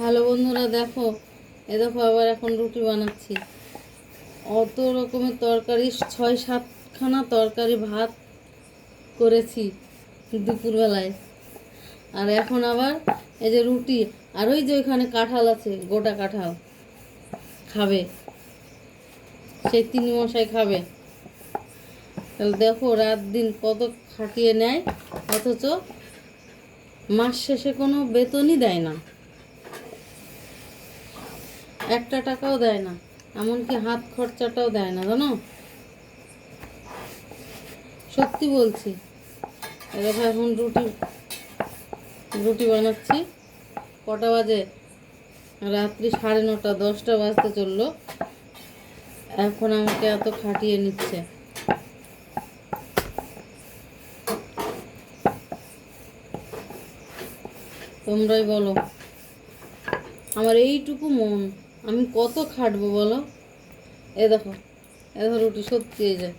Hello বন্ধুরা, দেখো, এ দেখো আবার এখন রুটি বানাচ্ছি। অত রকমের তরকারি, ছয় সাতখানা তরকারি ভাত করেছি দুপুরবেলায়। আর এখন আবার এই যে রুটি, আর ওই যে ওইখানে কাঁঠাল আছে, গোটা কাঁঠাল খাবে। সেই তিনি মশাই খাবে। তাহলে দেখো, রাত দিন কত খাটিয়ে নেয়, অথচ মাস শেষে কোনো বেতনই দেয় না। একটা টাকাও দেয় না, এমনকি হাত খরচাটাও দেয় না, জানো? সত্যি বলছি। এরকম এখন রুটি রুটি বানাচ্ছি। কটা বাজে? রাত্রি সাড়ে নটা, দশটা বাজতে চলল। এখন আমাকে এত খাটিয়ে নিচ্ছে। তোমরাই বলো, আমার এইটুকু মন আমি কত খাটবো বলো? এ দেখো এ দেখো রুটি, সত্যি এই যে।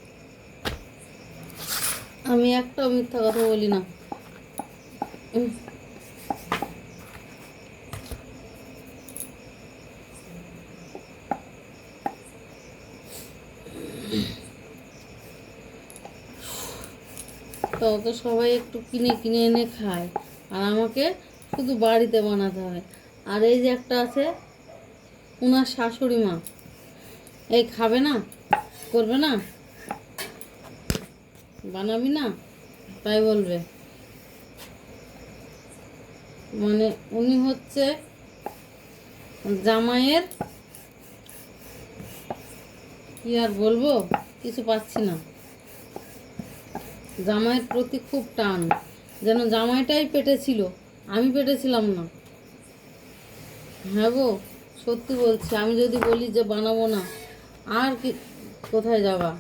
আমি একটাও মিথ্যা কথা বলি না। তো সবাই একটু কিনে কিনে এনে খায়, আর আমাকে শুধু বাড়িতে বানাতে হয়। আর এই যে একটা আছে উনার শাশুড়ি মা। এই খাবে না? করবে না? বানাবি না? তাই বলবে। মানে উনি হচ্ছে জামাইয়ের কি আর বলব? কিছু পাচ্ছি না। জামাইয়ের প্রতি খুব টান। যেন জামাইটাই পেটে ছিল। আমি পেটে ছিলাম না। হ্যাঁ গো? সত্যি বলছি, আমি যদি বলি যে বানাবো না, আর কি, কোথায় যাবা?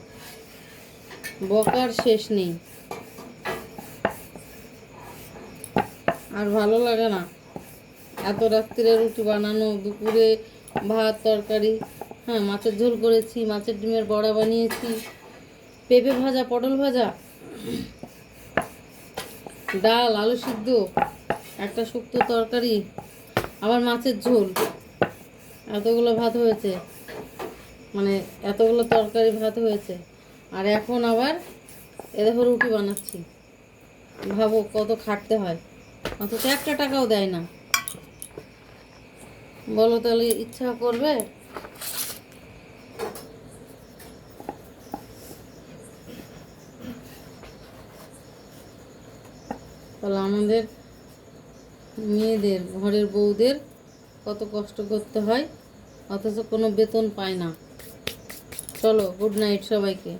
বকার শেষ নেই। আর ভালো লাগে না। এত রাত্রিরে রুটি বানানো, দুপুরে ভাত, তরকারি হ্যাঁ মাছের ঝোল করেছি, মাছের ডিমের বড়া বানিয়েছি, পেঁপে ভাজা, পটল ভাজা, ডাল, আলু সিদ্ধ, একটা শুক্তো তরকারি, আবার মাছের ঝোল। এতগুলো ভাত হয়েছে। মানে এতগুলো তরকারি ভাত হয়েছে। আর এখন আবার এ দেখো রুটি বানাচ্ছি। ভাবো কত খাটতে হয়। অথচ একটা টাকাও দেয় না। বলো তাহলে ইচ্ছা করবে? তাহলে আমাদের মেয়েদের, ঘরের বউদের কত কষ্ট করতে হয় অথচ কোনো বেতন পায় না। চলো গুড নাইট সবাইকে।